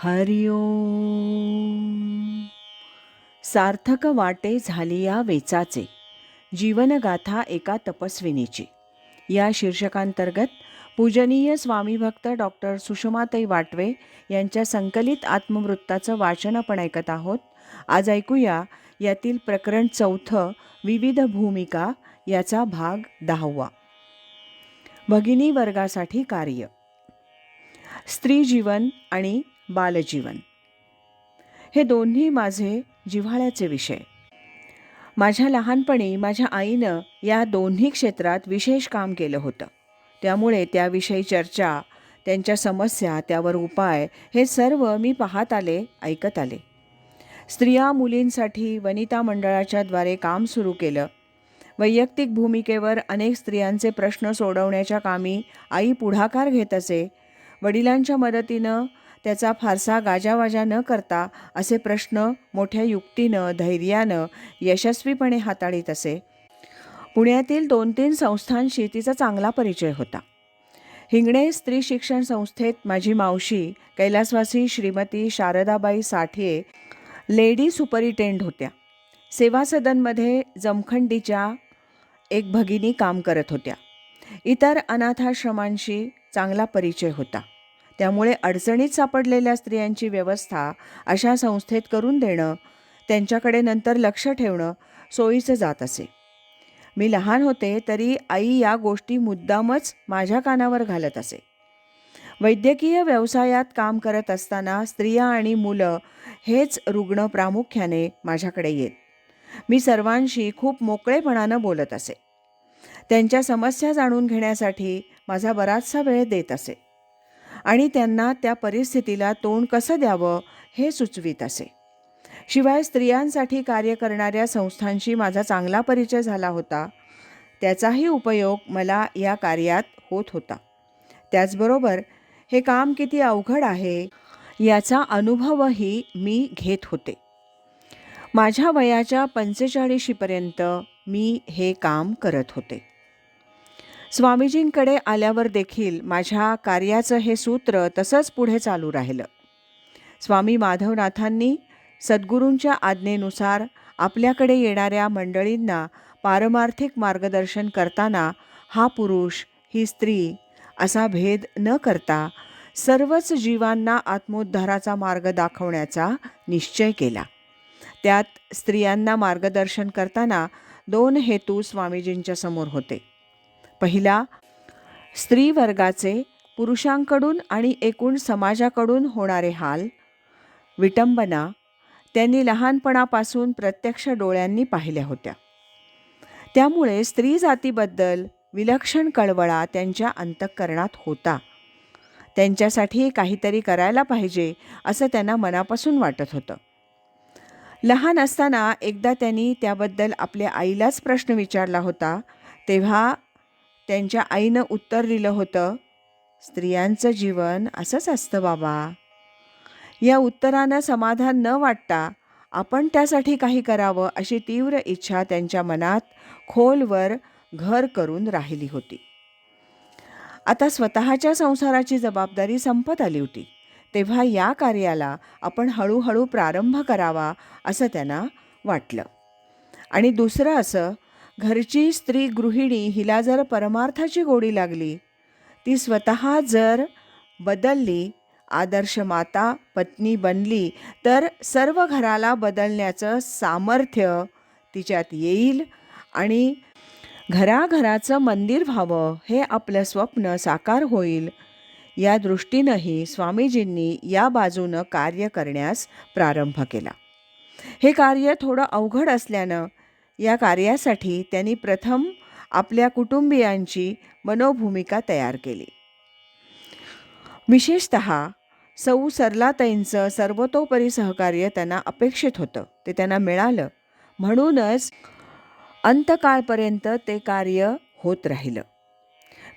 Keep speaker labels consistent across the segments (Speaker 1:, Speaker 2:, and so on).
Speaker 1: हरिओम सार्थक वाटे झाली या वेचाचे. जीवनगाथा एका तपस्विनीची. या शीर्षकांतर्गत पूजनीय स्वामी भक्त डॉक्टर सुषमाताई वाटवे यांच्या संकलित आत्मवृत्ताचं वाचन आपण ऐकत आहोत. आज ऐकूया यातील प्रकरण चौथं विविध भूमिका याचा भाग दहावा. भगिनी वर्गासाठी कार्य. स्त्री जीवन आणि बालजीवन. हे दोन्ही माझे जिव्हाळ्याचे विषय. माझ्या लहानपणी माझ्या आईनं या दोन्ही क्षेत्रात विशेष काम केलं होतं. त्यामुळे त्याविषयी चर्चा त्यांच्या समस्या त्यावर उपाय हे सर्व मी पाहत आले ऐकत आले. स्त्रिया मुलींसाठी वनिता मंडळाच्या द्वारे काम सुरू केलं. वैयक्तिक भूमिकेवर अनेक स्त्रियांचे प्रश्न सोडवण्याच्या कामी आई पुढाकार घेत असे. वडिलांच्या मदतीनं त्याचा फारसा गाजावाजा न करता असे प्रश्न मोठ्या युक्तीनं धैर्यानं यशस्वीपणे हाताळीत असे. पुण्यातील दोन तीन संस्थांशी तिचा चांगला परिचय होता. हिंगणे स्त्री शिक्षण संस्थेत माझी मावशी कैलासवासी श्रीमती शारदाबाई साठे लेडी सुपरिटेंड होत्या. सेवा सदनमध्ये जमखंडीच्या एक भगिनी काम करत होत्या. इतर अनाथाश्रमांशी चांगला परिचय होता. त्यामुळे अडचणीत सापडलेल्या स्त्रियांची व्यवस्था अशा संस्थेत करून देणं त्यांच्याकडे नंतर लक्ष ठेवणं सोयीचं जात असे. मी लहान होते तरी आई या गोष्टी मुद्दामच माझ्या कानावर घालत असे. वैद्यकीय व्यवसायात काम करत असताना स्त्रिया आणि मुलं हेच रुग्ण प्रामुख्याने माझ्याकडे येत. मी सर्वांशी खूप मोकळेपणानं बोलत असे. त्यांच्या समस्या जाणून घेण्यासाठी माझा बराचसा वेळ देत असे. आणि त्यांना त्या परिस्थितीला तोंड कसं द्यावं हे सुचवित असे. शिवाय स्त्रियांसाठी कार्य करणाऱ्या संस्थांशी माझा चांगला परिचय झाला होता. त्याचाही उपयोग मला या कार्यात होत होता. त्याचबरोबर हे काम किती अवघड आहे याचा अनुभवही मी घेत होते. माझ्या वयाच्या पंचेचाळीशीपर्यंत मी हे काम करत होते. स्वामीजींकडे आल्यावर देखील माझ्या कार्याचं हे सूत्र तसंच पुढे चालू राहिलं. स्वामी माधवनाथांनी सद्गुरूंच्या आज्ञेनुसार आपल्याकडे येणाऱ्या मंडळींना पारमार्थिक मार्गदर्शन करताना हा पुरुष ही स्त्री असा भेद न करता सर्वच जीवांना आत्मोद्धाराचा मार्ग दाखवण्याचा निश्चय केला. त्यात स्त्रियांना मार्गदर्शन करताना दोन हेतू स्वामीजींच्या समोर होते. पहिला स्त्री वर्गाचे पुरुषांकडून आणि एकूण समाजाकडून होणारे हाल. विटंबना त्यांनी लहानपणापासून प्रत्यक्ष डोळ्यांनी पाहिल्या होत्या. त्यामुळे स्त्री जातीबद्दल विलक्षण कळवळा त्यांच्या अंतःकरणात होता. त्यांच्यासाठी काहीतरी करायला पाहिजे असं त्यांना मनापासून वाटत होतं. लहान असताना एकदा त्यांनी त्याबद्दल आपल्या आईलाच प्रश्न विचारला होता तेव्हा त्यांच्या आईनं उत्तर दिलं होतं स्त्रियांचं जीवन असंच असतं बाबा. या उत्तरानं समाधान न वाटता आपण त्यासाठी काही करावं अशी तीव्र इच्छा त्यांच्या मनात खोलवर घर करून राहिली होती. आता स्वतःच्या संसाराची जबाबदारी संपत आली होती. तेव्हा या कार्याला आपण हळूहळू प्रारंभ करावा असं त्यांना वाटलं. आणि दुसरं असं घरची स्त्री गृहिणी हिला जर परमार्थाची गोडी लागली ती स्वतः जर बदलली आदर्श माता पत्नी बनली तर सर्व घराला बदलण्याचं सामर्थ्य तिच्यात येईल आणि घराघराचं मंदिर व्हावं हे आपलं स्वप्न साकार होईल. या दृष्टीनंही स्वामीजींनी या बाजूनं कार्य करण्यास प्रारंभ केला. हे कार्य थोडं अवघड असल्यानं या कार्यासाठी त्यांनी प्रथम आपल्या कुटुंबियांची मनोभूमिका तयार केली. विशेषत सौ सरलाताईंचं सर्वतोपरी सहकार्य त्यांना अपेक्षित होतं. ते त्यांना मिळालं. म्हणूनच अंतकाळपर्यंत ते कार्य होत राहिलं.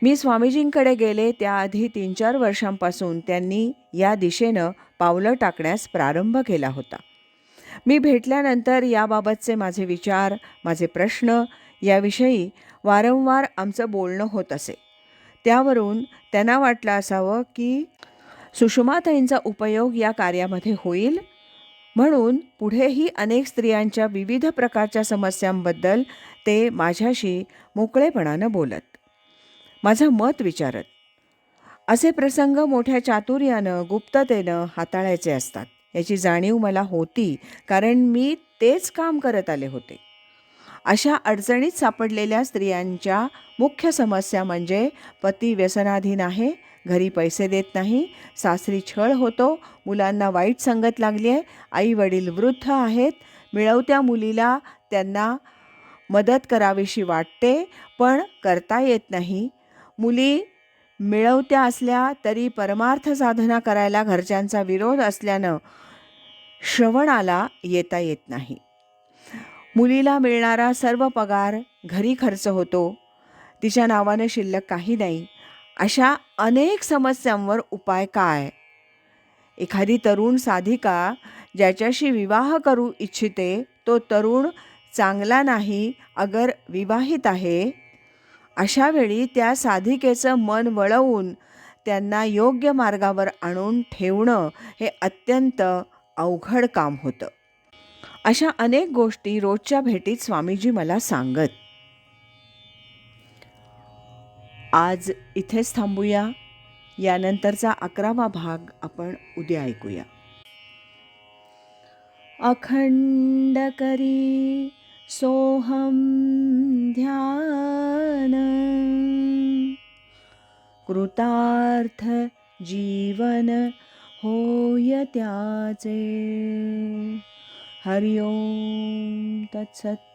Speaker 1: मी स्वामीजींकडे गेले त्याआधी तीन चार वर्षांपासून त्यांनी या दिशेनं पावलं टाकण्यास प्रारंभ केला होता. मी भेटल्यानंतर याबाबतचे माझे विचार माझे प्रश्न याविषयी वारंवार आमचं बोलणं होत असे. त्यावरून त्यांना वाटलं असावं की सुषमाताईंचा उपयोग या कार्यामध्ये होईल? म्हणून पुढेही अनेक स्त्रियांच्या विविध प्रकारच्या समस्यांबद्दल ते माझ्याशी मोकळेपणानं बोलत. माझं मत विचारत. असे प्रसंग मोठ्या चातुर्यानं गुप्ततेनं हाताळायचे असतात. याची जाणीव मला होती कारण मी तेच काम करत आले होते. अशा अडचणीत सापडलेल्या स्त्रियांच्या मुख्य समस्या म्हणजे पती व्यसनाधीन आहे घरी पैसे देत नाही सासरी छळ होतो मुलांना वाईट संगत लागली आहे आई वडील वृद्ध आहेत मिळवत्या मुलीला त्यांना मदत करावीशी वाटते पण करता येत नाही. मुली मिळवत्या असल्या तरी परमार्थ साधना करायला घरच्यांचा विरोध असल्यानं श्रवणाला येता येत नाही. मुलीला मिळणारा सर्व पगार घरी खर्च होतो. तिच्या नावानं शिल्लक काही नाही. अशा अनेक समस्यांवर उपाय काय? एखादी तरुण साधिका ज्याच्याशी विवाह करू इच्छिते तो तरुण चांगला नाही अगर विवाहित आहे अशावेळी त्या साधिकेचं मन वळवून त्यांना योग्य मार्गावर आणून ठेवणं हे अत्यंत अवघड काम होतं. अशा अनेक गोष्टी रोजच्या भेटीत स्वामीजी मला सांगत. आज इथेच थांबूया. यानंतरचा अकरावा भाग आपण उद्या ऐकूया. अखंड करी सोहम ध्या कृतार्थ जीवन होय त्याचे. हरिओम तत्सत